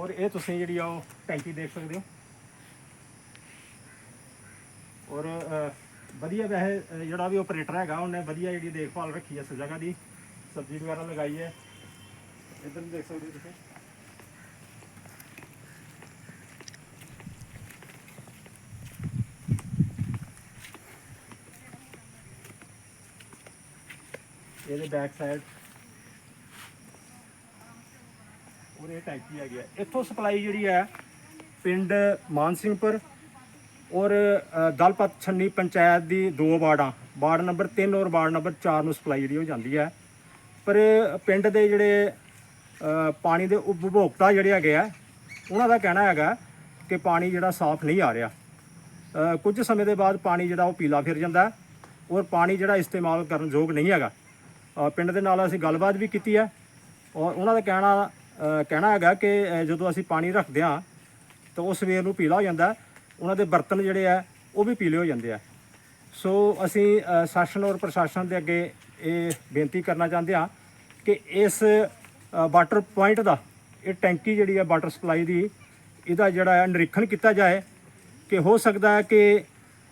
ਔਰ ਇਹ ਤੁਸੀਂ ਜਿਹੜੀ ਆ ਉਹ ਟੈਂਕੀ ਦੇਖ ਸਕਦੇ ਹੋ। ਔਰ ਵਧੀਆ ਵੈਸੇ ਜਿਹੜਾ ਵੀ ਆਪਰੇਟਰ ਹੈਗਾ, ਉਹਨੇ ਵਧੀਆ ਜਿਹੜੀ ਦੇਖਭਾਲ ਰੱਖੀ ਹੈ ਇਸ ਜਗ੍ਹਾ ਦੀ। ਸਬਜ਼ੀ ਵਗੈਰਾ ਲਗਾਈ ਹੈ। ਇੱਧਰ ਦੇਖ ਸਕਦੇ ਹੋ ਤੁਸੀਂ। ਇਹਦੇ ਬੈਕ ਸਾਈਡ ਔਰ ਇਹ ਟੈਂਕੀ ਹੈਗੀ ਹੈ ਇੱਥੋਂ ਸਪਲਾਈ ਜਿਹੜੀ ਹੈ ਪਿੰਡ ਮਾਨ ਸਿੰਘਪੁਰ ਔਰ ਅ, ਦਲਪਤ ਛੰਨੀ ਪੰਚਾਇਤ ਦੀ ਦੋ ਵਾਰਡਾਂ। ਵਾਰਡ ਨੰਬਰ 3 ਔਰ ਵਾਰਡ ਨੰਬਰ 4 ਨੂੰ ਸਪਲਾਈ ਜਿਹੜੀ ਹੋ ਜਾਂਦੀ ਹੈ। ਪਰ ਪਿੰਡ ਦੇ ਜਿਹੜੇ ਪਾਣੀ ਦੇ ਉਪਭੋਗਤਾ ਜਿਹੜੇ ਹੈਗੇ ਆ ਉਹਨਾਂ ਦਾ ਕਹਿਣਾ ਹੈਗਾ ਕਿ ਪਾਣੀ ਜਿਹੜਾ ਸਾਫ਼ ਨਹੀਂ ਆ ਰਿਹਾ। ਕੁਝ ਸਮੇਂ ਦੇ ਬਾਅਦ ਪਾਣੀ ਜਿਹੜਾ ਉਹ ਪੀਲਾ ਫਿਰ ਜਾਂਦਾ ਔਰ ਪਾਣੀ ਜਿਹੜਾ ਇਸਤੇਮਾਲ ਕਰਨ ਯੋਗ ਨਹੀਂ ਹੈਗਾ। ਅ, ਪਿੰਡ ਦੇ ਨਾਲ ਅਸੀਂ ਗੱਲਬਾਤ ਵੀ ਕੀਤੀ ਹੈ ਔਰ ਉਹਨਾਂ ਦਾ ਕਹਿਣਾ ਕਹਿਣਾ ਹੈਗਾ ਕਿ ਜਦੋਂ ਅਸੀਂ ਪਾਣੀ ਰੱਖਦੇ ਹਾਂ, ਤਾਂ ਉਹ ਸਵੇਰ ਨੂੰ ਪੀਲਾ ਹੋ ਜਾਂਦਾ ਉਹਨਾਂ ਦੇ ਬਰਤਨ ਜਿਹੜੇ ਆ, ਉਹ ਵੀ ਪੀਲੇ ਹੋ ਜਾਂਦੇ ਆ। ਸੋ ਅਸੀਂ ਸ਼ਾਸਨ ਔਰ ਪ੍ਰਸ਼ਾਸਨ ਦੇ ਅੱਗੇ ਇਹ ਬੇਨਤੀ ਕਰਨਾ ਚਾਹੁੰਦੇ ਹਾਂ ਕਿ ਇਸ ਵਾਟਰ ਪੁਆਇੰਟ ਦਾ, ਇਹ ਟੈਂਕੀ ਜਿਹੜੀ ਹੈ ਵਾਟਰ ਸਪਲਾਈ ਦੀ, ਇਹਦਾ ਜਿਹੜਾ ਹੈ ਨਿਰੀਖਣ ਕੀਤਾ ਜਾਏ ਕਿ ਹੋ ਸਕਦਾ ਹੈ ਕਿ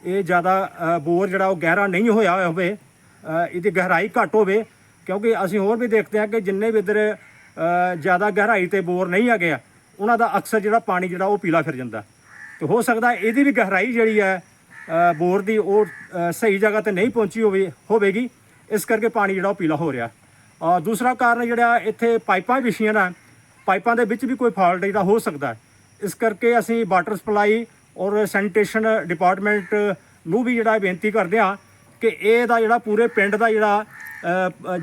ਇਹ ਜ਼ਿਆਦਾ ਬੋਰ ਜਿਹੜਾ ਉਹ ਗਹਿਰਾ ਨਹੀਂ ਹੋਇਆ ਹੋਵੇ ਇਹਦੀ ਗਹਿਰਾਈ ਘੱਟ ਹੋਵੇ। ਕਿਉਂਕਿ ਅਸੀਂ ਹੋਰ ਵੀ ਦੇਖਦੇ ਹਾਂ ਕਿ ਜਿੰਨੇ ਵੀ ਇੱਧਰ ਜ਼ਿਆਦਾ ਗਹਿਰਾਈ ਤੇ ਬੋਰ ਨਹੀਂ ਹੈਗੇ ਆ। ਉਹਨਾਂ ਦਾ ਅਕਸਰ ਜਿਹੜਾ ਪਾਣੀ ਜਿਹੜਾ ਉਹ ਪੀਲਾ ਫਿਰ ਜਾਂਦਾ। ਤੇ ਹੋ ਸਕਦਾ ਇਹਦੀ ਵੀ ਗਹਿਰਾਈ ਜਿਹੜੀ ਹੈ ਬੋਰ ਦੀ ਉਹ ਸਹੀ ਜਗ੍ਹਾ ਤੇ ਨਹੀਂ ਪਹੁੰਚੀ ਹੋਵੇ ਹੋਵੇਗੀ। ਇਸ ਕਰਕੇ ਪਾਣੀ ਜਿਹੜਾ ਉਹ ਪੀਲਾ ਹੋ ਰਿਹਾ। ਅ, ਦੂਸਰਾ ਕਾਰਨ ਜਿਹੜਾ ਇੱਥੇ ਪਾਈਪਾਂ ਵਿਛੀਆਂ ਨੇ। ਪਾਈਪਾਂ ਦੇ ਵਿੱਚ ਵੀ ਕੋਈ ਫਾਲਟ ਜਿਹੜਾ ਹੋ ਸਕਦਾ ਇਸ ਕਰਕੇ ਅਸੀਂ ਵਾਟਰ ਸਪਲਾਈ ਔਰ ਸੈਨੀਟੇਸ਼ਨ ਡਿਪਾਰਟਮੈਂਟ ਨੂੰ ਵੀ ਜਿਹੜਾ ਬੇਨਤੀ ਕਰਦੇ ਹਾਂ ਕਿ ਇਹ ਦਾ ਜਿਹੜਾ ਪੂਰੇ ਪਿੰਡ ਦਾ ਜਿਹੜਾ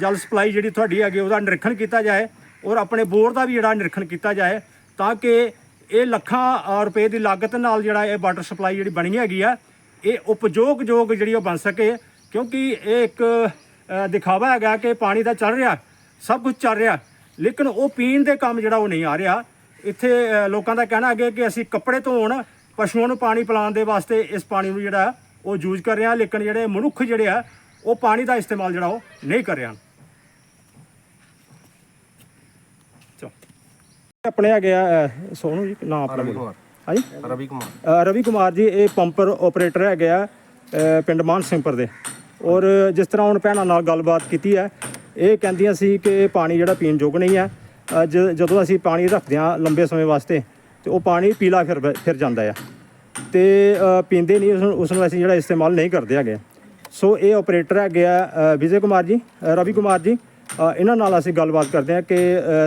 ਜਲ ਸਪਲਾਈ ਜਿਹੜੀ ਤੁਹਾਡੀ ਹੈਗੀ ਉਹਦਾ ਨਿਰੀਖਣ ਕੀਤਾ ਜਾਏ। ਔਰ ਆਪਣੇ ਬੋਰ ਦਾ ਵੀ ਜਿਹੜਾ ਨਿਰੀਖਣ ਕੀਤਾ ਜਾਏ ਤਾਂ ਕਿ ਇਹ ਲੱਖਾਂ ਰੁਪਏ ਦੀ ਲਾਗਤ ਨਾਲ ਜਿਹੜਾ ਇਹ ਵਾਟਰ ਸਪਲਾਈ ਜਿਹੜੀ ਬਣੀ ਹੈਗੀ ਆ, ਇਹ ਉਪਯੋਗਯੋਗ ਜਿਹੜੀ ਉਹ ਬਣ ਸਕੇ। ਕਿਉਂਕਿ ਇਹ ਇੱਕ ਦਿਖਾਵਾ ਹੈਗਾ ਕਿ ਪਾਣੀ ਤਾਂ ਚੱਲ ਰਿਹਾ, ਸਭ ਕੁਝ ਚੱਲ ਰਿਹਾ, ਲੇਕਿਨ ਉਹ ਪੀਣ ਦੇ ਕੰਮ ਜਿਹੜਾ ਉਹ ਨਹੀਂ ਆ ਰਿਹਾ। ਇੱਥੇ ਲੋਕਾਂ ਦਾ ਕਹਿਣਾ ਹੈ ਕਿ ਅਸੀਂ ਕੱਪੜੇ ਧੋਣ, ਪਸ਼ੂਆਂ ਨੂੰ ਪਾਣੀ ਪਿਲਾਉਣ ਦੇ ਵਾਸਤੇ ਇਸ ਪਾਣੀ ਨੂੰ ਜਿਹੜਾ ਉਹ ਯੂਜ਼ ਕਰ ਰਹੇ ਹਾਂ, ਲੇਕਿਨ ਜਿਹੜੇ ਮਨੁੱਖ ਜਿਹੜੇ ਆ, ਉਹ ਪਾਣੀ ਦਾ ਇਸਤੇਮਾਲ ਜਿਹੜਾ ਉਹ ਨਹੀਂ ਕਰ ਰਹੇ ਹਨ ਚਲੋ ਆਪਣੇ ਆ ਗਿਆ ਸੋਨੂ ਜੀ ਨਾਮ ਆਪਣਾ ਬੋਲੋ। ਹਾਂਜੀ? ਰਵੀ ਕੁਮਾਰ। ਰਵੀ ਕੁਮਾਰ ਜੀ ਇਹ ਪੰਪਰ ਆਪਰੇਟਰ ਹੈਗੇ ਆ ਪਿੰਡ ਮਾਨ ਸਿੰਘਪੁਰ ਦੇ। ਔਰ ਜਿਸ ਤਰ੍ਹਾਂ ਹੁਣ ਭੈਣਾਂ ਨਾਲ ਗੱਲਬਾਤ ਕੀਤੀ ਹੈ ਇਹ ਕਹਿੰਦੀਆਂ ਸੀ ਕਿ ਪਾਣੀ ਜਿਹੜਾ ਪੀਣ ਯੋਗ ਨਹੀਂ ਹੈ। ਜਦੋਂ ਅਸੀਂ ਪਾਣੀ ਰੱਖਦੇ ਹਾਂ ਲੰਬੇ ਸਮੇਂ ਵਾਸਤੇ ਤੇ ਉਹ ਪਾਣੀ ਪੀਲਾ ਫਿਰ ਫਿਰ ਜਾਂਦਾ ਆ। ਤੇ ਪੀਂਦੇ ਨਹੀਂ ਉਸ ਨੂੰ ਅਸੀਂ ਜਿਹੜਾ ਇਸਤੇਮਾਲ ਨਹੀਂ ਕਰਦੇ ਹੈਗੇ। ਸੋ ਇਹ ਆਪਰੇਟਰ ਹੈਗੇ ਆ ਵਿਜੇ ਕੁਮਾਰ ਜੀ ਰਵੀ ਕੁਮਾਰ ਜੀ। ਇਹਨਾਂ ਨਾਲ ਅਸੀਂ ਗੱਲਬਾਤ ਕਰਦੇ ਹਾਂ ਕਿ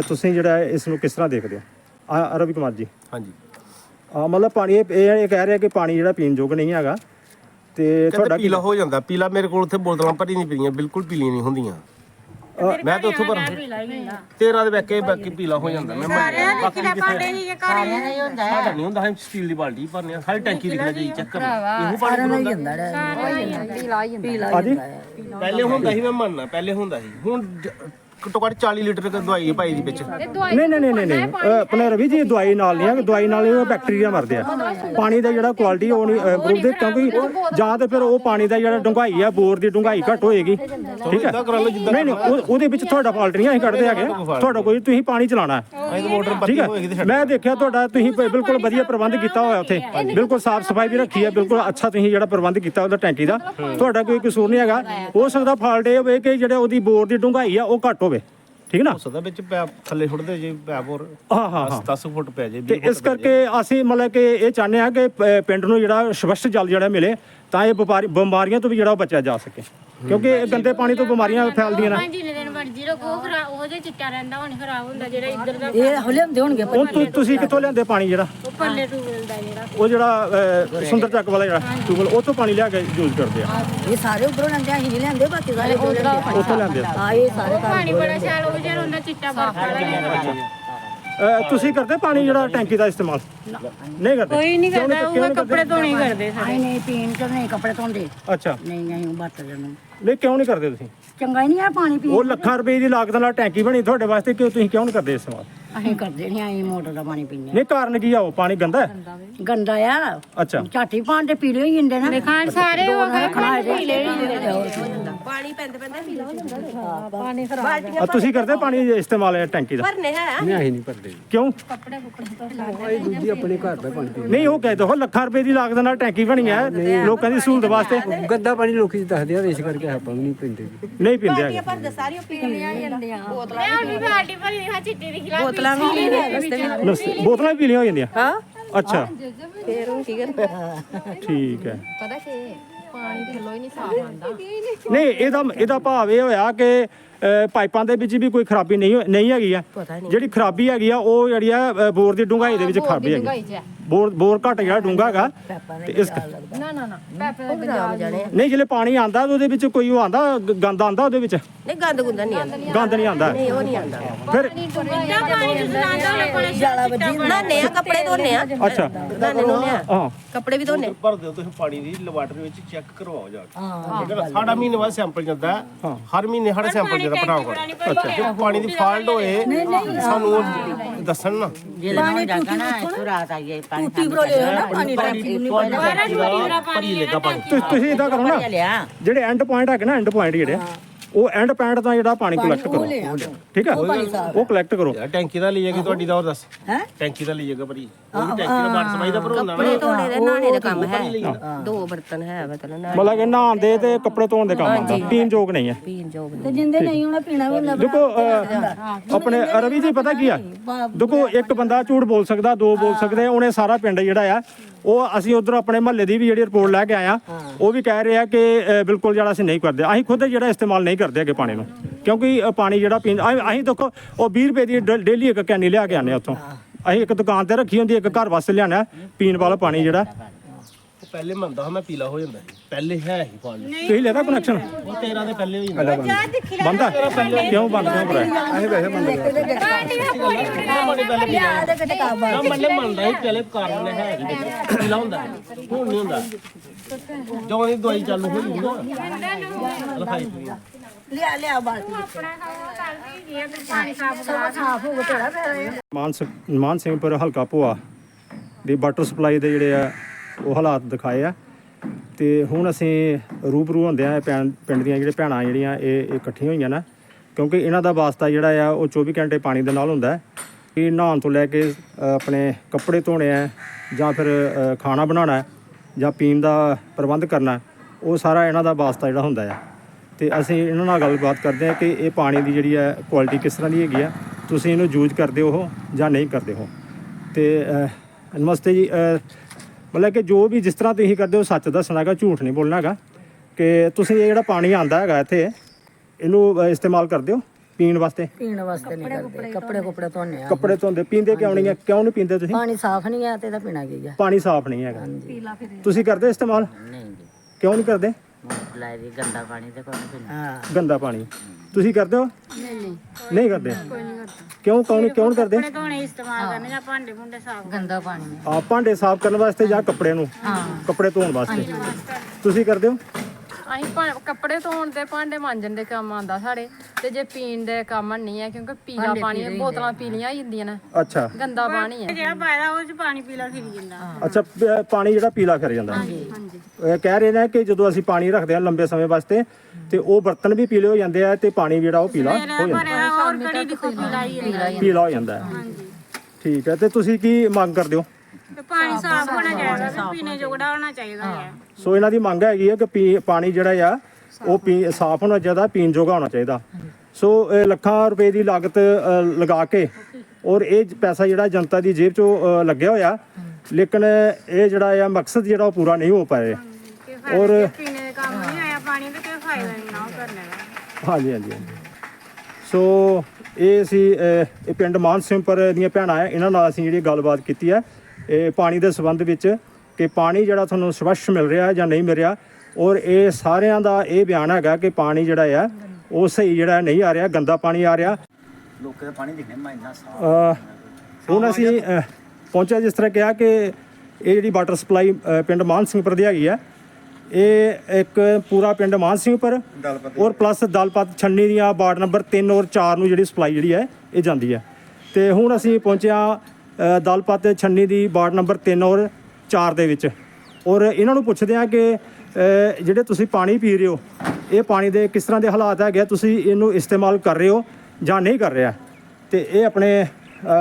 ਤੁਸੀਂ ਜਿਹੜਾ ਇਸ ਨੂੰ ਕਿਸ ਤਰ੍ਹਾਂ ਦੇਖਦੇ ਹੋ? ਰਵੀ ਕੁਮਾਰ ਜੀ। ਹਾਂਜੀ। ਆ ਮਤਲਬ ਪਾਣੀ ਇਹ ਇਹ ਕਹਿ ਰਿਹਾ ਕਿ ਪਾਣੀ ਜਿਹੜਾ ਪੀਣ ਯੋਗ ਨਹੀਂ ਹੈਗਾ। ਤੇ ਤੁਹਾਡਾ ਪੀਲਾ ਹੋ ਜਾਂਦਾ। ਪੀਲਾ ਮੇਰੇ ਕੋਲ ਉੱਥੇ ਬੋਤਲਾਂ ਭਰੀ ਨਹੀਂ ਪਈਆਂ ਬਿਲਕੁਲ ਪੀਲੀਆਂ ਨਹੀਂ ਹੁੰਦੀਆਂ। ਮੈਂ ਤਾਂ ਉੱਥੋਂ ਪਰ ਤੇਰਾ ਦੇ ਬੈਕੇ ਬਾਕੀ ਪੀਲਾ ਹੋ ਜਾਂਦਾ ਮੈਂ। ਬਾਕੀ ਕਿੱਥੇ ਸਾਡਾ ਨਹੀਂ ਹੁੰਦਾ ਹੈ ਸਟੀਲ ਦੀ ਬਾਲਟੀ ਭਰਨੇ ਆ ਸਾਰੀ ਟੈਂਕੀ ਦਿਖਣਾ ਚਾਹੀਦੀ ਚੈੱਕ ਕਰ ਇਹੋ ਪਾਣੀ ਹੁੰਦਾ। ਹਾਂਜੀ। ਪਹਿਲੇ ਹੁੰਦਾ ਸੀ ਮੈਂ ਮੰਨਣਾ ਪਹਿਲੇ ਹੁੰਦਾ ਸੀ। ਹੁਣ ਜ- ਘੱਟੋ ਘੱਟ 40 ਲੀਟਰ ਕ ਦਵਾਈ ਪਾਈ ਦੀ ਵਿੱਚ। ਨਹੀਂ ਨਹੀਂ ਨਹੀਂ ਨਹੀਂ ਆਪਣੇ ਰਵੀ ਜੀ ਦਵਾਈ ਨਾਲ ਨਹੀਂ ਹੈ ਕਿ ਦਵਾਈ ਨਾਲ ਇਹ ਬੈਕਟੀਰੀਆ ਮਰਦੇ ਆ। ਪਾਣੀ ਦਾ ਜਿਹੜਾ ਕੁਆਲਿਟੀ ਉਹ ਨਹੀਂ ਇੰਪਰੂਵ ਦੇ ਕਿਉਂਕਿ ਜਾਂ ਤੇ ਫਿਰ ਉਹ ਪਾਣੀ ਦਾ ਜਿਹੜਾ ਡੁੰਗਾਈ ਆ ਬੋਰ ਦੀ ਡੁੰਗਾਈ ਘੱਟ ਹੋਏਗੀ। ਠੀਕ ਹੈ? ਨਹੀਂ ਨਹੀਂ ਉਹ- ਉਹਦੇ ਵਿੱਚ ਤੁਹਾਡਾ ਫਾਲਟ ਨਹੀਂ ਅਸੀਂ ਕੱਢਦੇ ਹੈਗੇ ਤੁਹਾਡਾ ਕੋਈ ਤੁਸੀਂ ਪਾਣੀ ਚਲਾਣਾ ਹੈ। ਅਸੀਂ ਤਾਂ ਮੋਟਰ ਠੀਕ ਬੱਤੀ ਹੋਏਗੀ ਤੇ ਹੈ ਮੈਂ ਦੇਖਿਆ ਤੁਹਾਡਾ ਤੁਸੀਂ ਬ- ਬਿਲਕੁਲ ਵਧੀਆ ਪ੍ਰਬੰਧ ਕੀਤਾ ਹੋਇਆ ਉੱਥੇ। ਬਿਲਕੁਲ ਸਾਫ਼ ਸਫ਼ਾਈ ਵੀ ਰੱਖੀ ਹੈ ਬਿਲਕੁਲ ਅੱਛਾ ਤੁਸੀਂ ਜਿਹੜਾ ਪ੍ਰਬੰਧ ਕੀਤਾ ਉਹਦਾ ਟੈਂਕੀ ਦਾ। ਤੁਹਾਡਾ ਕੋਈ ਕਸੂਰ ਨਹੀਂ ਹੈਗਾ। ਹੋ ਸਕਦਾ ਫਾਲਟ ਇਹ ਹੋਵੇ ਕਿ ਜਿਹੜਾ ਉਹਦੀ ਬੋਰ ਦੀ ਡੁੰਗਾਈ ਆ ਉਹ ਘੱਟ ਹੋਵੇ ਠੀਕ ਨਾ? ਸਦਾ ਵਿੱਚ ਪੈਪ ਥੱਲੇ ਛੁੱਟਦੇ ਜੇ ਪੈਪ ਹੋਰ ਹਾਂ ਹਾਂ ਹਾਂ। 10 ਫੁੱਟ ਪੈ ਜੇ ਤੇ ਇਸ ਕਰਕੇ ਅਸੀਂ ਮਤਲਬ ਕਿ ਇਹ ਚਾਹੁੰਦੇ ਹਾਂ ਕਿ ਪਿੰਡ ਨੂੰ ਜਿਹੜਾ ਸਵੱਛ ਜਲ ਜਿਹੜਾ ਮਿਲੇ ਤਾਂ ਇਹ ਬਿਮਾਰੀ ਬਿਮਾਰੀਆਂ ਤੋਂ ਵੀ ਜਿਹੜਾ ਉਹ ਬਚਿਆ ਜਾ ਸਕੇ। ਕਿਉਂਕਿ ਇਹ ਗੰਦੇ ਪਾਣੀ ਤੋਂ ਬਿਮਾਰੀਆਂ ਫੈਲਦੀਆਂ ਨੇ। ਹਾਂਜੀ ਨੇ ਦਿਨ ਬਣ ਜੀਰੋ ਕੋ ਖਰਾ ਉਹ ਜੇ ਚਿੱਟਾ ਰਹਿੰਦਾ ਹੁਣ ਖਰਾਬ ਹੁੰਦਾ ਜਿਹੜਾ ਇੱਧਰ ਦਾ ਇਹ ਹਲਿਆਉਂਦੇ ਹੋਣਗੇ ਹੁਣ ਤੁ- ਤੁਸੀਂ ਕਿੱਥੋਂ ਲਿਆਂਦੇ ਪਾਣੀ ਜਿਹੜਾ? ਉਹ ਪੱਲੇ ਟੂਬਲ ਦਾ ਜਿਹੜਾ। ਉਹ ਜਿਹੜਾ ਅਹ, ਸੁੰਦਰ ਚੱਕ ਵਾਲਾ ਜਿਹੜਾ ਟਿਊਬਲ ਉਹ ਤੋਂ ਪਾਣੀ ਲਿਆ ਕੇ ਯੂਜ਼ ਕਰਦੇ ਆ? ਇਹ ਸਾਰੇ ਉੱਪਰੋਂ ਲੈਂਦੇ ਅਸੀਂ ਨਹੀਂ ਲੈਂਦੇ ਬਾਕੀ ਸਾਰੇ ਉੱਧਰੋਂ ਲੈਂਦੇ ਉੱਥੋਂ ਲੈਂਦੇ ਆ। ਆ ਇਹ ਸਾਰੇ ਘਰ ਪਾਣੀ ਬੜਾ ਸ਼ਾਲ ਉਹ ਜਿਹੜਾ ਹੁੰਦਾ ਚਿੱਟਾ ਬਰਫ ਵਾਲਾ ਜਿਹੜਾ। ਅਹ, ਤੁਸੀਂ ਕਰਦੇ ਪਾਣੀ ਜਿਹੜਾ ਟੈਂਕੀ ਦਾ ਇਸਤੇਮਾਲ? ਨਹੀਂ ਕਰਦੇ? ਕੋਈ ਨਹੀਂ ਕਿਉਂ ਕਰਦਾ ਕਿਉਂ ਉਹ ਕੱਪੜੇ ਧੋਣੇ ਕਰਦੇ ਆਏ ਨਹੀਂ ਪੀਣ ਚ ਨਹੀਂ ਕੱਪੜੇ ਧੋਂਦੇ। ਅੱਛਾ। ਨਹੀਂ ਅਸੀਂ ਵਰਤ ਜਾਂਦੇ ਨਹੀਂ ਕਿਉਂ ਨਹੀਂ ਕਰਦੇ ਤੁਸੀਂ? ਚੰਗਾ ਹੀ ਨਹੀਂ ਆ ਪਾਣੀ ਪੀ ਉਹ ਲੱਖਾਂ ਰੁਪਏ ਦੀ ਲਾਗਤ ਨਾਲ ਟੈਂਕੀ ਬਣੀ ਤੁਹਾਡੇ ਵਾਸਤੇ ਕਿ ਤੁਸੀਂ ਕਿਉਂ ਨਹੀਂ ਕਰਦੇ ਇਸਤੇਮਾਲ ਅਸੀਂ ਕਰਦੇ ਨਹੀਂ ਅਸੀਂ ਮੋਟਰ ਦਾ ਪਾਣੀ ਪੀਂਦੇ ਨਹੀਂ ਕਾਰਨ ਕੀ ਆ ਉਹ? ਪਾਣੀ ਗੰਦਾ ਹੈ? ਹਾਂ। ਗੰਦਾ ਆ। ਅੱਛਾ। ਝਾਟੀ ਪਾਣ ਤੇ ਪੀਲੇ ਹੀ ਜਾਂਦੇ ਨਾ। ਖਾਣ ਸਾਰੇ ਉਹ ਖਾਣਾ ਪੀ ਲੈ ਪਾਣੀ ਪੈਂਦੇ ਪੈਂਦੇ ਪੀਲਾ ਹੋ ਜਾਂਦਾ। ਪਾਣੀ ਖਰਾਬ ਆ। ਤੁਸੀਂ ਕਰਦੇ ਪਾਣੀ ਇਸਤੇਮਾਲ ਇਹ ਟੈਂਕੀ ਦਾ? ਭਰਨੇ ਹੈ? ਨਹੀਂ ਅਸੀਂ ਨਹੀਂ ਭਰਦੇ। ਕਿਉਂ? ਇਹ ਦੂਜੀ ਆਪਣੇ ਘਰ ਦਾ ਪਾਣੀ ਪੀਂਦੇ। ਨਹੀਂ ਉਹ ਕਹਿੰਦੇ ਹੋ ਲੱਖਾਂ ਰੁਪਏ ਦੀ ਲਾਗਤ ਨਾਲ ਟੈਂਕੀ ਬਣੀ ਹੈ। ਲੋਕਾਂ ਦੀ ਸਹੂਲਤ ਵਾਸਤੇ। ਗੰਦਾ ਪਾਣੀ ਲੋਕੀ ਦੱਸਦੇ ਆ ਇਸ ਕਰਕੇ ਆਪਾਂ ਵੀ ਨਹੀਂ ਪੀਂਦੇ। ਨਹੀਂ ਪੀਂਦੇ ਹੈਗੇ। ਪੀਣੀਆਂ ਬੋਤਲਾਂ ਮੈਂ ਉਹਦੀ ਬਾਲਟੀ ਭਰੀ ਹਾਂ ਚਿੱਟੀ ਦੀ ਖਿਲਾ ਬੋਤਲਾਂ ਵੀ ਪੀਣੀਆਂ ਰਸਤੇ ਵਿੱਚ। ਨਮਸਤੇ ਬੋਤਲਾਂ ਵੀ ਪੀਲੀਆਂ ਹੋ ਜਾਂਦੀਆਂ? ਹਾਂ। ਅੱਛਾ। ਫੇਰ ਉਹ ਕੀ ਕਰਨਾ ਠੀਕ ਹੈ। ਪਤਾ ਕਿ ਪਾਣੀ ਥੱਲੋਂ ਹੀ ਨਹੀਂ ਸਾਫ਼ ਆਉਂਦਾ। ਨਹੀਂ ਇਹਦਾ ਇਹਦਾ ਭਾਵ ਇਹ ਹੋਇਆ ਕਿ ਅ, ਪਾਈਪਾਂ ਦੇ ਵਿੱਚ ਵੀ ਕੋਈ ਖਰਾਬੀ ਨਹੀਂ ਹੋ- ਨਹੀਂ ਹੈਗੀ ਆ। ਪਤਾ ਨਹੀਂ। ਜਿਹੜੀ ਖਰਾਬੀ ਹੈਗੀ ਆ ਉਹ ਜਿਹੜੀ ਆ ਅ, ਬੋਰ ਦੀ ਡੂੰਘਾਈ ਦੇ ਵਿੱਚ ਖਰਾਬੀ ਹੈਗੀ। ਡੂੰਘਾਈ 'ਚ ਹੈ। ਬੋਰ ਬੋਰ ਘੱਟ ਜਿਹੜਾ ਡੂੰਘਾ ਹੈਗਾ। ਤੇ ਇਸ ਨਾ ਨਾ ਨਾ ਪੈਪੇ ਦਾ ਗੰਜਾਲ ਜਾਣੇ ਨਹੀਂ ਜਿਹੜੇ ਪਾਣੀ ਆਂਦਾ ਉਹਦੇ ਵਿੱਚ ਕੋਈ ਉਹ ਆਂਦਾ ਗੰਦ ਆਂਦਾ ਉਹਦੇ ਵਿੱਚ? ਨਹੀਂ ਗੰਦ ਗੁੰਦਾ ਨਹੀਂ ਆਉਂਦਾ ਗੰਦ ਨਹੀਂ ਆਂਦਾ। ਨਹੀਂ ਉਹ ਨਹੀਂ ਆਉਂਦਾ ਫਿਰ ਪਾਣੀ ਸੁਣਾਉਂਦਾ ਉਹਨੇ ਕੋਲੇ ਜਾਲਾ ਨਾਨੇ ਆ। ਕੱਪੜੇ ਧੋਨੇ ਆ। ਅੱਛਾ। ਨਾਨੇ ਨੂੰ ਆ। ਹਾਂ। ਕੱਪੜੇ ਵੀ ਧੋਨੇ ਭਰ ਦਿਓ ਤੁਸੀਂ ਪਾਣੀ ਦੀ ਲੈਬਾਰਟਰੀ ਵਿੱਚ ਚੈੱਕ ਕਰਵਾਓ ਜਾ ਕੇ। ਠੀਕ ਹੈ। ਨਾ ਸਾਡਾ ਮਹੀਨੇ ਬਾਅਦ ਸੈਂਪਲ ਜਾਂਦਾ ਹੈ। ਹਰ ਮਹੀਨੇ ਸਾਡਾ ਸੈਂਪਲ ਜਿਹੜਾ ਬਣਾਓ ਕੋਲ ਅੱਛਾ। ਪਾਣੀ ਦੀ ਫਾਲਟ ਹੋਏ ਸਾਨੂੰ ਉਹ ਦੱਸਣ ਨਾ। ਜੇ ਪਾਣੀ ਟੂਟੀ ਨਾ ਇੱਥੋਂ ਰਾਤ ਆਈਏ ਪਾਣੀ ਟੂਟੀ ਭਰੋ ਲਿਆ ਪਾਣੀ ਟੈਂਕੀ ਭਰੀ ਲੇਗਾ ਪਾਣੀ ਤੁਸੀਂ ਤੁਸੀਂ ਇਦਾਂ ਕਰੋ ਨਾ ਜਿਹੜੇ ਐਂਡ ਪੁਆਇੰਟ ਹੈਗੇ ਨਾ ਐਂਡ ਪੁਆਇੰਟ ਜਿਹੜੇ। ਆ, ਉਹ ਐਂਡ ਪੁਆਇੰਟ ਤੋਂ ਜਿਹੜਾ ਪਾਣੀ ਕਲੈਕਟ ਕਰੋ। ਠੀਕ ਹੈ। ਉਹ ਕਲੈਕਟ ਕਰੋ। ਯਾਰ ਟੈਂਕੀ ਦਾ ਲਈਏਗੀ ਤੁਹਾਡੀ ਦਾ ਹੋਰ ਦੱਸ? ਹੈਂ? ਟੈਂਕੀ ਦਾ ਲਈਏਗਾ ਭਰੀ? ਉਹ ਵੀ ਟੈਂਕੀ ਦਾ ਬਾਟ ਸਮਾਈ ਦਾ ਭਰੋਂਦਾ ਨਾ ਕੱਪੜੇ ਧੋਣੇ ਦੇ ਨਾਨੇ ਦਾ ਕੰਮ ਹੈ। ਦੋ ਬਰਤਨ ਹੈ ਮਤਲਬ ਨਾ ਮਤਲਬ ਕਿ ਨਹਾਉਣ ਦੇ ਤੇ ਕੱਪੜੇ ਧੋਣ ਦੇ ਕੰਮ ਆਉਂਦਾ। ਪੀਣ ਯੋਗ ਨਹੀਂ ਹੈ। ਪੀਣ ਜੋਗ ਤੇ ਜਿੰਦੇ ਨਹੀਂ ਹੋਣਾ ਪੀਣਾ ਵੀ ਹੁੰਦਾ ਦੇਖੋ ਆਪਣੇ ਰਵੀ ਜੀ ਪਤਾ ਕੀ ਆ? ਦੇਖੋ ਇੱਕ ਬੰਦਾ ਝੂਠ ਬੋਲ ਸਕਦਾ ਦੋ ਬੋਲ ਸਕਦੇ ਉਹਨੇ ਸਾਰਾ ਪਿੰਡ ਜਿਹੜਾ ਆ ਉਹ ਅਸੀਂ ਉਧਰ ਆਪਣੇ ਮਹੱਲੇ ਦੀ ਵੀ ਜਿਹੜੀ ਰਿਪੋਰਟ ਲੈ ਕੇ ਆਏ ਆ ਉਹ ਵੀ ਕਹਿ ਰਹੇ ਆ ਕਿ ਬਿਲਕੁਲ ਜਿਹੜਾ ਅਸੀਂ ਨਹੀਂ ਕਰਦੇ। ਅਸੀਂ ਖੁਦ ਜਿਹੜਾ ਇਸਤੇਮਾਲ ਨਹੀਂ ਕਰਦੇ ਹੈਗੇ ਪਾਣੀ ਨੂੰ। ਕਿਉਂਕਿ ਅਹ, ਪਾਣੀ ਜਿਹੜਾ ਪੀਂ ਅਸੀਂ ਅਸੀਂ ਦੇਖੋ ਉਹ 20 ਰੁਪਏ ਦੀ ਡੇਲੀ ਇੱਕ ਕੈਨੀ ਲਿਆ ਕੇ ਆਨੇ ਉੱਥੋਂ। ਅਸੀਂ ਇੱਕ ਦੁਕਾਨ ਤੇ ਰੱਖੀ ਹੁੰਦੀ ਇੱਕ ਘਰ ਵਾਸਤੇ ਲਿਆਣਾ ਪੀਣ ਵਾਲਾ ਪਾਣੀ ਜਿਹੜਾ। ਪਹਿਲੇ ਮੰਨਦਾ ਹਾਂ ਮੈਂ ਪੀਲਾ ਹੋ ਜਾਂਦਾ ਸੀ। ਪਹਿਲੇ ਹੈ ਹੀ ਪਾਣੀ। ਤੁਸੀਂ ਲੈਦਾ ਕਨੈਕਸ਼ਨ ਉਹ 13 ਦੇ ਪਹਿਲੇ ਹੋ ਜਾਂਦਾ ਬੰਦਾ। ਕਿਉਂ ਬੰਦ ਕਿਉਂ ਮੰਨਦੇ ਨਾ ਮੰਨੇ ਮੰਨਦਾ ਸੀ ਪਹਿਲੇ ਕਾਰਨ ਹੈ ਹੀ ਪੀਲਾ ਹੁੰਦਾ ਸੀ, ਹੁਣ ਨਹੀਂ ਹੁੰਦਾ। ਜਦੋਂ ਦੀ ਦਵਾਈ ਚਾਲੂ ਹੋਈ ਨਾ। ਲਫਾਈ ਪਈ ਲਿਆ ਲਿਆ ਬਾਲਟੀ ਆਪਣਾ ਉਹ ਕਰਦੀ ਜੀ ਤੇ ਪਾਣੀ ਸਾਫ਼ ਕਰਾ ਸਾਫ਼ ਹੋ ਗਿਆ ਤੇਰਾ ਮਾਨ ਸਿੰਘ ਮਾਨ ਸਿੰਘਪੁਰ ਹਲਕਾ ਭੋਆ ਦੀ ਵਾਟਰ ਸਪਲਾਈ ਦੇ ਜਿਹੜੇ ਆ ਉਹ ਹਾਲਾਤ ਦਿਖਾਏ ਆ। ਤੇ ਹੁਣ ਅਸੀਂ ਰੂਬਰੂ ਹੁੰਦੇ ਆ ਪਿੰਡ ਦੀਆਂ ਜਿਹੜੇ ਭੈਣਾਂ ਜਿਹੜੀਆਂ ਇਹ ਇਕੱਠੀਆਂ ਹੋਈਆਂ ਨਾ ਕਿਉਂਕਿ ਇਹਨਾਂ ਦਾ ਵਾਸਤਾ ਜਿਹੜਾ ਆ ਉਹ 24 ਘੰਟੇ ਪਾਣੀ ਦੇ ਨਾਲ ਹੁੰਦਾ ਹੈ। ਕਿ ਨਹਾਉਣ ਤੋਂ ਲੈ ਕੇ ਆਪਣੇ ਕੱਪੜੇ ਧੋਣੇ ਆ ਜਾਂ ਫਿਰ ਖਾਣਾ ਬਣਾਉਣਾ ਜਾਂ ਪੀਣ ਦਾ ਪ੍ਰਬੰਧ ਕਰਨਾ ਉਹ ਸਾਰਾ ਇਹਨਾਂ ਦਾ ਵਾਸਤਾ ਜਿਹੜਾ ਹੁੰਦਾ ਆ। ਤੇ ਅਸੀਂ ਇਹਨਾਂ ਨਾਲ ਗੱਲਬਾਤ ਕਰਦੇ ਹਾਂ ਕਿ ਇਹ ਪਾਣੀ ਦੀ ਜਿਹੜੀ ਹੈ ਕੁਆਲਿਟੀ ਕਿਸ ਤਰ੍ਹਾਂ ਦੀ ਹੈਗੀ ਆ। ਤੁਸੀਂ ਇਹਨੂੰ ਯੂਜ਼ ਕਰਦੇ ਹੋ ਜਾਂ ਨਹੀਂ ਕਰਦੇ ਹੋ। ਤੇ ਨਮਸਤੇ ਜੀ ਮਤਲਬ ਕਿ ਜੋ ਵੀ ਜਿਸ ਤਰ੍ਹਾਂ ਤੁਸੀਂ ਕਰਦੇ ਹੋ ਸੱਚ ਦੱਸਣਾ ਹੈਗਾ ਝੂਠ ਨਹੀਂ ਬੋਲਣਾ ਹੈਗਾ। ਕਿ ਤੁਸੀਂ ਇਹ ਜਿਹੜਾ ਪਾਣੀ ਆਂਦਾ ਹੈਗਾ ਇੱਥੇ ਇਹਨੂੰ ਇਸਤੇਮਾਲ ਕਰਦੇ ਹੋ ਪੀਣ ਵਾਸਤੇ? ਪੀਣ ਵਾਸਤੇ ਨਹੀਂ ਕਰਦੇ। ਕੱਪੜੇ ਕੁਪੜੇ ਧੋਣੇ ਆ। ਕੱਪੜੇ ਧੋਂਦੇ। ਪੀਂਦੇ ਕਿਉਂ ਨਹੀਂ ਹੈ ਕਿਉਂ ਨਹੀਂ ਪੀਂਦੇ ਤੁਸੀਂ? ਪਾਣੀ ਸਾਫ਼ ਨਹੀਂ ਆ ਤੇ ਇਹਦਾ ਪੀਣਾ ਕੀ ਆ? ਪਾਣੀ ਸਾਫ਼ ਨਹੀਂ ਹੈਗਾ। ਤੁਸੀਂ ਕਰਦੇ ਇਸਤੇਮਾਲ? ਨਹੀਂ ਜੀ। ਕਿਉਂ ਨਹੀਂ ਕਰਦੇ? ਗੰਦਾ ਪਾਣੀ ਤੇ ਕੋਈ ਨਹੀਂ ਪੀਣਾ ਹਾਂ। ਗੰਦਾ ਪਾਣੀ। ਤੁਸੀਂ ਕਰਦੇ ਹੋ? ਨਹੀਂ ਨਹੀਂ ਕਰਦੇ? ਕਿਉਂ ਕੌਣ ਕਿਉਂ ਕਰਦੇ? ਕੱਪੜੇ ਧੋਣੇ ਇਸਤੇਮਾਲ ਕਰਨੇ ਜਾਂ ਭਾਂਡੇ ਭੁੰਡੇ ਸਾਫ਼ ਗੰਦਾ ਪਾਣੀ। ਆ ਭਾਂਡੇ ਸਾਫ਼ ਕਰਨ ਵਾਸਤੇ ਜਾਂ ਕੱਪੜੇ ਨੂੰ? ਕੱਪੜੇ ਧੋਣ ਵਾਸਤੇ। ਤੁਸੀਂ ਕਰਦੇ ਹੋ? ਅਸੀਂ ਭਾ- ਕੱਪੜੇ ਧੋਣ ਤੇ ਭਾਂਡੇ ਮਾਂਜਣ ਦੇ ਕੰਮ ਆਉਂਦਾ ਸਾਡੇ ਤੇ ਜੇ ਪੀਣ ਦੇ ਕੰਮ ਨਹੀਂ ਹੈ ਕਿਉਂਕਿ ਪੀਲਾ ਪਾਣੀ ਹੈ ਬੋਤਲਾਂ ਪੀਲੀਆਂ ਹੀ ਹੁੰਦੀਆਂ ਨੇ। ਅੱਛਾ। ਗੰਦਾ ਪਾਣੀ ਹੈ। ਜਿਹੜਾ ਪਾਇਦਾ ਉਹ ਚ ਪਾਣੀ ਪੀਲਾ ਫਿਰ ਜਾਂਦਾ। ਅੱਛਾ ਪ- ਪਾਣੀ ਜਿਹੜਾ ਪੀਲਾ ਫਿਰ ਜਾਂਦਾ। ਇਹ ਕਹਿ ਰਹੇ ਨੇ ਕਿ ਜਦੋਂ ਅਸੀਂ ਪਾਣੀ ਰੱਖਦੇ ਹਾਂ ਲੰਬੇ ਸਮੇਂ ਵਾਸਤੇ ਤੇ ਉਹ ਬਰਤਨ ਵੀ ਪੀਲੇ ਹੋ ਜਾਂਦੇ ਆ ਤੇ ਪਾਣੀ ਜਿਹੜਾ ਉਹ ਪੀਲਾ ਹੋ ਜਾਂਦਾ। ਭਰਿਆ ਹੋਰ ਕੜੀ ਦੀ ਖੋਪੀ ਲਾਈ ਹੈ ਪੀਲਾ ਹੋ ਜਾਂਦਾ। ਹੈ ਠੀਕ ਹੈ ਤੇ ਤੁਸੀਂ ਕੀ ਮੰਗ ਕਰਦੇ ਹੋ? ਤੇ ਪਾਣੀ ਸਾਫ਼ ਹੋਣਾ ਚਾਹੀਦਾ ਤੇ ਪੀਣੇ ਜੋਗੜਾ ਹੋਣਾ ਚਾਹੀਦਾ ਹੈ। ਸੋ ਇਹਨਾਂ ਦੀ ਮੰਗ ਹੈਗੀ ਹੈ ਕਿ ਪੀ- ਪਾਣੀ ਜਿਹੜਾ ਆ ਉਹ ਪੀ ਸਾਫ਼ ਹੋਣਾ ਚਾਹੀਦਾ ਪੀਣ ਯੋਗਾ ਹੋਣਾ ਚਾਹੀਦਾ। ਸੋ ਇਹ ਲੱਖਾਂ ਰੁਪਏ ਦੀ ਲਾਗਤ ਅ, ਲਗਾ ਕੇ ਔਰ ਇਹ ਜ- ਪੈਸਾ ਜਿਹੜਾ ਜਨਤਾ ਦੀ ਜੇਬ 'ਚੋਂ ਅ, ਲੱਗਿਆ ਹੋਇਆ। ਲੇਕਿਨ ਇਹ ਜਿਹੜਾ ਆ ਮਕਸਦ ਜਿਹੜਾ ਉਹ ਪੂਰਾ ਨਹੀਂ ਹੋ ਪਾਇਆ। ਔਰ ਪੀਣੇ ਦੇ ਕੰਮ ਨਹੀਂ ਆਇਆ ਪਾਣੀ ਤੇ ਕੋਈ ਫਾਇਦਾ ਨਹੀਂ ਨਾ ਉਹ ਕਰਨੇ ਦਾ ਹਾਂਜੀ ਹਾਂਜੀ ਹਾਂਜੀ। ਸੋ ਇਹ ਸੀ ਇਹ ਪਿੰਡ ਮਾਨ ਸਿੰਘਪੁਰ ਦੀਆਂ ਭੈਣਾਂ ਆ ਇਹਨਾਂ ਨਾਲ ਅਸੀਂ ਜਿਹੜੀ ਗੱਲਬਾਤ ਕੀਤੀ ਹੈ। ਇਹ ਪਾਣੀ ਦੇ ਸੰਬੰਧ ਵਿੱਚ ਕਿ ਪਾਣੀ ਜਿਹੜਾ ਤੁਹਾਨੂੰ ਸਵੱਛ ਮਿਲ ਰਿਹਾ ਜਾਂ ਨਹੀਂ ਮਿਲ ਰਿਹਾ ਔਰ ਇਹ ਸਾਰਿਆਂ ਦਾ ਇਹ ਬਿਆਨ ਹੈਗਾ ਕਿ ਪਾਣੀ ਜਿਹੜਾ ਆ ਉਹ ਸਹੀ ਜਿਹੜਾ ਨਹੀਂ ਆ ਰਿਹਾ ਗੰਦਾ ਪਾਣੀ ਆ ਰਿਹਾ। ਲੋਕਾਂ ਦਾ ਪਾਣੀ ਦਿਖਣੇ ਮੈਂ ਇੰਨਾ ਸਾਫ਼ ਹੁਣ ਅਸੀਂ ਪਹੁੰਚਿਆ ਜਿਸ ਤਰ੍ਹਾਂ ਕਿਹਾ ਕਿ ਇਹ ਜਿਹੜੀ ਵਾਟਰ ਸਪਲਾਈ ਪਿੰਡ ਮਾਨ ਸਿੰਘਪੁਰ ਦੀ ਹੈਗੀ ਆ ਇਹ ਇੱਕ ਪੂਰਾ ਪਿੰਡ ਮਾਨ ਸਿੰਘਪੁਰ ਔਰ ਪਲੱਸ ਦਲਪਤ ਛੰਨੀ ਦੀਆਂ ਵਾਰਡ ਨੰਬਰ 3 ਔਰ 4 ਨੂੰ ਜਿਹੜੀ ਸਪਲਾਈ ਜਿਹੜੀ ਹੈ ਇਹ ਜਾਂਦੀ ਹੈ। ਤੇ ਹੁਣ ਅਸੀਂ ਪਹੁੰਚਿਆ ਦਲਪਤ ਛੰਨੀ ਦੀ ਵਾਰਡ ਨੰਬਰ 3 ਔਰ 4 ਦੇ ਵਿੱਚ। ਔਰ ਇਹਨਾਂ ਨੂੰ ਪੁੱਛਦੇ ਆ ਕਿ ਜਿਹੜੇ ਤੁਸੀਂ ਪਾਣੀ ਪੀ ਰਹੇ ਹੋ ਇਹ ਪਾਣੀ ਦੇ ਕਿਸ ਤਰ੍ਹਾਂ ਦੇ ਹਾਲਾਤ ਹੈਗੇ ਤੁਸੀਂ ਇਹਨੂੰ ਇਸਤੇਮਾਲ ਕਰ ਰਹੇ ਹੋ ਜਾਂ ਨਹੀਂ ਕਰ ਰਿਹਾ? ਤੇ ਇਹ ਆਪਣੇ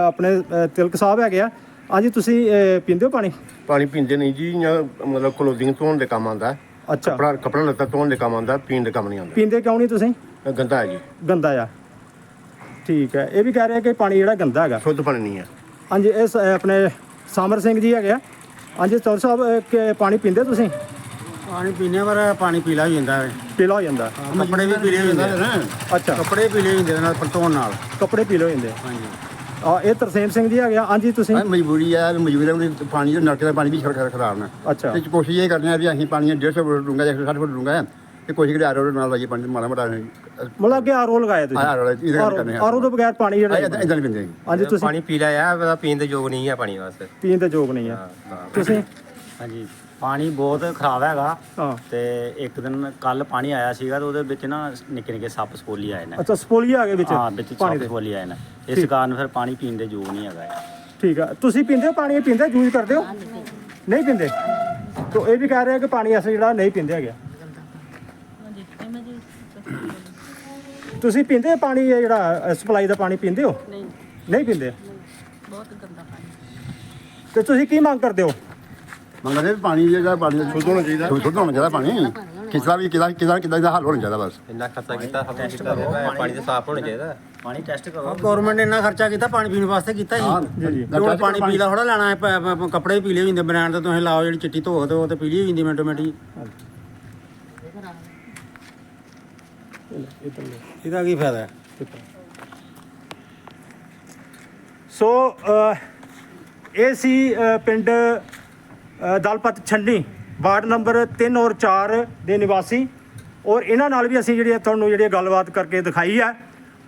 ਆਪਣੇ ਤਿਲਕ ਸਾਹਿਬ ਹੈਗੇ ਆ। ਹਾਂਜੀ ਤੁਸੀਂ ਪੀਂਦੇ ਹੋ ਪਾਣੀ? ਪਾਣੀ ਪੀਂਦੇ ਨਹੀਂ ਜੀ ਜਾਂ ਮਤਲਬ ਕਲੋਥਿੰਗ ਧੋਣ ਦੇ ਕੰਮ ਆਉਂਦਾ। ਅੱਛਾ। ਕੱਪੜਾ ਕੱਪੜਾ ਲੱਤਾ ਧੋਣ ਦੇ ਕੰਮ ਆਉਂਦਾ ਪੀਣ ਦੇ ਕੰਮ ਨਹੀਂ ਆਉਂਦਾ। ਪੀਂਦੇ ਕਿਉਂ ਨਹੀਂ ਤੁਸੀਂ? ਗੰਦਾ ਹੈ ਜੀ। ਗੰਦਾ ਆ। ਠੀਕ ਹੈ। ਇਹ ਵੀ ਕਹਿ ਰਿਹਾ ਕਿ ਪਾਣੀ ਜਿਹੜਾ ਗੰਦਾ ਹੈਗਾ। ਸ਼ੁੱਧ ਪਾਣੀ ਨਹੀਂ ਹੈ। ਹਾਂਜੀ ਇਸ ਆਪਣੇ ਸਾਮਰ ਸਿੰਘ ਜੀ ਹੈਗੇ ਆ। ਹਾਂਜੀ ਚੌਰ ਸਾਹਿਬ ਕਿ ਪਾਣੀ ਪੀਂਦੇ ਤੁਸੀਂ? ਪਾਣੀ ਪੀਣੇ ਪਰ ਪਾਣੀ ਪੀਲਾ ਹੋ ਜਾਂਦਾ ਹੈ। ਪੀਲਾ ਹੋ ਜਾਂਦਾ। ਕੱਪੜੇ ਵੀ ਪੀਲੇ ਹੋ ਜਾਂਦੇ ਨੇ। ਅੱਛਾ। ਕੱਪੜੇ ਪੀਲੇ ਹੋ ਜਾਂਦੇ ਨਾਲ ਪਰਤੋਣ ਨਾਲ। ਕੱਪੜੇ ਪੀਲੇ ਹੋ ਜਾਂਦੇ ਹਾਂਜੀ। ਆ ਇਹ ਤਰਸੇਮ ਸਿੰਘ ਜੀ ਹੈਗੇ ਆ। ਹਾਂਜੀ ਤੁਸੀਂ? ਮਜਬੂਰੀ ਹੈ ਮਜਬੂਰੀ ਹੈ ਪਾਣੀ ਦੇ ਨਲਕੇ ਦਾ ਪਾਣੀ ਵੀ ਖਰ ਖਰਾਬ ਨਾ। ਅੱਛਾ। ਤੇ ਕੋਸ਼ਿਸ਼ ਇਹ ਕਰਦੇ ਆ ਵੀ ਅਸੀਂ ਪਾਣੀ 150 ਫੁੱਟ ਜਾਂ 160 ਫੁੱਟ ਹੈ ਤੇ ਕੋਸ਼ਿਸ਼ ਕਰੀ ਆਰੋ ਨਾਲ ਲਾਈਏ ਪਾਣੀ ਮਾੜਾ ਮਾੜਾ ਮਤਲਬ ਕਿ ਆਰਓ ਲਗਾਇਆ ਤੁਸੀਂ? ਆਰੋ ਇਹਦੇ ਨਾਲ ਕਰਨੇ ਆ ਆਰਓ ਤੋਂ ਬਗੈਰ ਪਾਣੀ ਜਿਹੜਾ ਇਦਾਂ ਨਹੀਂ। ਪਿੰਦੇ ਹਾਂਜੀ ਤੁਸੀਂ ਪਾਣੀ ਪੀ ਲਿਆ ਆ ਪੀਣ ਦੇ ਯੋਗ ਨਹੀਂ ਹੈ ਪਾਣੀ ਵਾਸਤੇ। ਪੀਣ ਦੇ ਯੋਗ ਨਹੀਂ ਆ। ਤੁਸੀਂ? ਹਾਂਜੀ ਪਾਣੀ ਬਹੁਤ ਖਰਾਬ ਹੈਗਾ। ਹਾਂ। ਤੇ ਇੱਕ ਦਿਨ ਕੱਲ ਪਾਣੀ ਆਇਆ ਸੀਗਾ ਤੇ ਉਹਦੇ ਵਿੱਚ ਨਾ ਨਿੱਕੇ ਨਿੱਕੇ ਸੱਪ ਸਪੋਲੀ ਆਏ ਨੇ। ਅੱਛਾ ਸਪੋਲੀਆ ਆ ਗਏ ਵਿੱਚ? ਹਾਂ ਵਿੱਚ ਪਾਣੀ ਸੱਪ ਦੇ। ਸਪੋਲੀ ਆਏ ਨੇ। ਇਸ ਕਾਰਨ ਫਿਰ ਪਾਣੀ ਪੀਣ ਦੇ ਯੋਗ ਨਹੀਂ ਹੈਗਾ। ਠੀਕ ਆ। ਤੁਸੀਂ ਪੀਂਦੇ ਹੋ ਪਾਣੀ? ਪੀਂਦੇ? ਯੂਜ਼ ਕਰਦੇ ਹੋ? ਨਹੀਂ ਪੀਂਦੇ? ਤੋ ਇਹ ਵੀ ਕਹਿ ਰਿਹਾ ਕਿ ਪਾਣੀ ਅਸੀਂ ਜਿਹੜਾ ਨਹੀਂ ਪੀਂਦੇ ਹੈਗੇ। ਤੁਸੀਂ ਪੀਂਦੇ ਹੋ ਪਾਣੀ ਇਹ ਜਿਹੜਾ ਸਪਲਾਈ ਦਾ ਪਾਣੀ ਪੀਂਦੇ ਹੋ? ਨਹੀਂ। ਨਹੀਂ ਪੀਂਦੇ? ਬਹੁਤ ਗੰਦਾ ਪਾਣੀ। ਤੇ ਤੁਸੀਂ ਕੀ ਮੰਗ ਕਰਦੇ ਹੋ? ਮੰਗਦੇ ਵੀ ਪਾਣੀ ਜਿਹੜਾ ਪਾਣੀ ਸ਼ੁੱਧ ਹੋਣਾ ਚਾਹੀਦਾ। ਸ਼ੁੱਧ ਹੋਣਾ ਚਾਹੀਦਾ ਪਾਣੀ। ਕਿਸਦਾ ਵੀ ਕਿਦਾ ਕਿਦਾ ਕਿਦਾ ਦਾ ਹੱਲ ਹੋਣਾ ਚਾਹੀਦਾ ਬਸ। ਇੰਨਾ ਖਰਚਾ ਕੀਤਾ ਸਭ ਕੁਝ ਪਾਣੀ ਤੇ ਸਾਫ਼ ਹੋਣਾ ਚਾਹੀਦਾ। ਪਾਣੀ ਟੈਸਟ ਕਰੋ। ਗਵਰਨਮੈਂਟ ਨੇ ਇੰਨਾ ਖਰਚਾ ਕੀਤਾ ਪਾਣੀ ਪੀਣ ਵਾਸਤੇ ਕੀਤਾ ਜੀ ਜੀ। ਤੇ ਹੁਣ ਪਾਣੀ। ਪੀਲਾ ਥੋੜਾ ਲੈਣਾ ਹੈ ਪ- ਪ- ਪ- ਕੱਪੜੇ ਪੀਲੇ ਹੋ ਜਾਂਦੇ ਬ੍ਰਾਂਡ ਤੇ ਤੁਸੀਂ ਲਾਓ ਜਿਹੜੀ ਚਿੱਟੀ ਧੋ ਤੇ ਉਹ ਤੇ ਪੀਲੀ ਹੋ ਜਾਂਦੀ ਮਿੰਟੋ ਮਿੰਟ ਹੀ। ਇਹਦਾ ਕੀ ਫਾਇਦਾ? ਹੈ ਸੋ ਅ, ਇਹ ਸੀ ਅ, ਪਿੰਡ ਅ, ਦਲਪਤ ਛੰਨੀ ਵਾਰਡ ਨੰਬਰ 3 ਔਰ 4 ਦੇ ਨਿਵਾਸੀ। ਔਰ ਇਹਨਾਂ ਨਾਲ ਵੀ ਅਸੀਂ ਜਿਹੜੀ ਹੈ ਤੁਹਾਨੂੰ ਜਿਹੜੀ ਗੱਲਬਾਤ ਕਰਕੇ ਦਿਖਾਈ ਹੈ।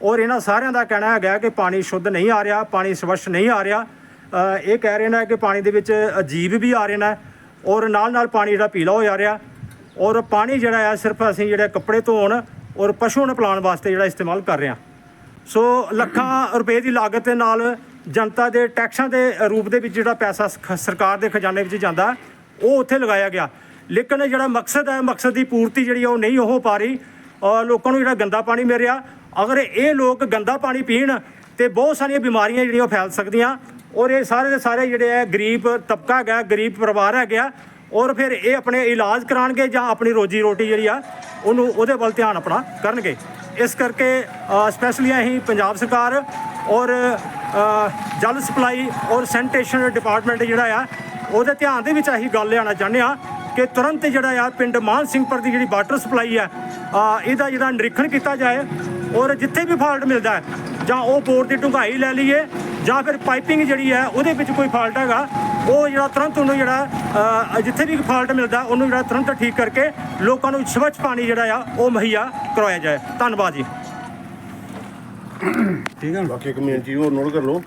ਔਰ ਇਹਨਾਂ ਸਾਰਿਆਂ ਦਾ ਕਹਿਣਾ ਹੈਗਾ ਕਿ ਪਾਣੀ ਸ਼ੁੱਧ ਨਹੀਂ ਆ ਰਿਹਾ ਪਾਣੀ ਸਵੱਛ ਨਹੀਂ ਆ ਰਿਹਾ। ਅ, ਇਹ ਕਹਿ ਰਹੇ ਨੇ ਕਿ ਪਾਣੀ ਦੇ ਵਿੱਚ ਅਜੀਬ ਵੀ ਆ ਰਹੇ ਨੇ। ਔਰ ਨਾਲ ਨਾਲ ਪਾਣੀ ਜਿਹੜਾ ਪੀਲਾ ਹੋ ਜਾ ਰਿਹਾ। ਔਰ ਪਾਣੀ ਜਿਹੜਾ ਆ ਸਿਰਫ ਅਸੀਂ ਜਿਹੜੇ ਕੱਪੜੇ ਧੋਣ ਔਰ ਪਸ਼ੂਆਂ ਨੂੰ ਪਿਲਾਉਣ ਵਾਸਤੇ ਜਿਹੜਾ ਇਸਤੇਮਾਲ ਕਰ ਰਹੇ। ਹਾਂ ਸੋ ਲੱਖਾਂ ਰੁਪਏ ਦੀ ਲਾਗਤ ਦੇ ਨਾਲ ਜਨਤਾ ਦੇ ਟੈਕਸਾਂ ਦੇ ਰੂਪ ਦੇ ਵਿੱਚ ਜਿਹੜਾ ਪੈਸਾ ਸਰਕਾਰ ਦੇ ਖਜ਼ਾਨੇ ਵਿੱਚ ਜਾਂਦਾ, ਉਹ ਉੱਥੇ ਲਗਾਇਆ ਗਿਆ। ਲੇਕਿਨ ਜਿਹੜਾ ਮਕਸਦ ਹੈ, ਮਕਸਦ ਦੀ ਪੂਰਤੀ ਜਿਹੜੀ ਉਹ ਨਹੀਂ ਹੋ ਪਾ ਰਹੀ। ਔਰ ਲੋਕਾਂ ਨੂੰ ਜਿਹੜਾ ਗੰਦਾ ਪਾਣੀ ਮਿਲ ਰਿਹਾ, ਅਗਰ ਇਹ ਲੋਕ ਗੰਦਾ ਪਾਣੀ ਪੀਣ ਤੇ ਬਹੁਤ ਸਾਰੀਆਂ ਬਿਮਾਰੀਆਂ ਜਿਹੜੀਆਂ ਉਹ ਫੈਲ ਸਕਦੀਆਂ। ਔਰ ਇਹ ਸਾਰੇ ਦੇ ਸਾਰੇ ਜਿਹੜੇ ਹੈ ਗਰੀਬ ਤਬਕਾ ਹੈਗਾ, ਗਰੀਬ ਪਰਿਵਾਰ ਹੈਗਾ ਔਰ ਫਿਰ ਇਹ ਆਪਣੇ ਇਲਾਜ ਕਰਾਣਗੇ ਜਾਂ ਆਪਣੀ ਰੋਜੀ ਰੋਟੀ ਜਿਹੜੀ ਆ, ਉਹਨੂੰ ਉਹਦੇ ਵੱਲ ਧਿਆਨ ਆਪਣਾ ਕਰਨਗੇ। ਇਸ ਕਰਕੇ ਸਪੈਸ਼ਲੀ ਅਸੀਂ ਪੰਜਾਬ ਸਰਕਾਰ ਔਰ ਜਲ ਸਪਲਾਈ ਔਰ ਸੈਨੀਟੇਸ਼ਨ ਡਿਪਾਰਟਮੈਂਟ ਜਿਹੜਾ ਆ, ਉਹਦੇ ਧਿਆਨ ਦੇ ਵਿੱਚ ਅਸੀਂ ਗੱਲ ਲਿਆਉਣਾ ਚਾਹੁੰਦੇ ਆ ਕਿ ਤੁਰੰਤ ਜਿਹੜਾ ਆ, ਪਿੰਡ ਮਾਨ ਸਿੰਘਪੁਰ ਦੀ ਜਿਹੜੀ ਵਾਟਰ ਸਪਲਾਈ ਆ ਇਹਦਾ ਜਿਹੜਾ ਨਿਰੀਖਣ ਕੀਤਾ ਜਾਏ ਔਰ ਜਿੱਥੇ ਵੀ ਫਾਲਟ ਮਿਲਦਾ ਹੈ, ਜਾਂ ਉਹ ਬੋਰ ਦੀ ਡੂੰਘਾਈ ਲੈ ਲਈਏ ਜਾਂ ਫਿਰ ਪਾਈਪਿੰਗ ਜਿਹੜੀ ਹੈ, ਉਹਦੇ ਵਿੱਚ ਕੋਈ ਫਾਲਟ ਹੈਗਾ ਉਹ ਜਿਹੜਾ ਤੁਰੰਤ ਉਹਨੂੰ ਜਿਹੜਾ ਜਿੱਥੇ ਵੀ ਫਾਲਟ ਮਿਲਦਾ ਉਹਨੂੰ ਜਿਹੜਾ ਤੁਰੰਤ ਠੀਕ ਕਰਕੇ ਲੋਕਾਂ ਨੂੰ ਸਵੱਛ ਪਾਣੀ ਜਿਹੜਾ ਆ ਉਹ ਮੁਹੱਈਆ ਕਰਵਾਇਆ ਜਾਏ। ਧੰਨਵਾਦ ਜੀ। ਬਾਕੀ ਕਮਿਊਨਿਟੀ ਹੋਰ ਨੋਟ ਕਰ ਲਓ।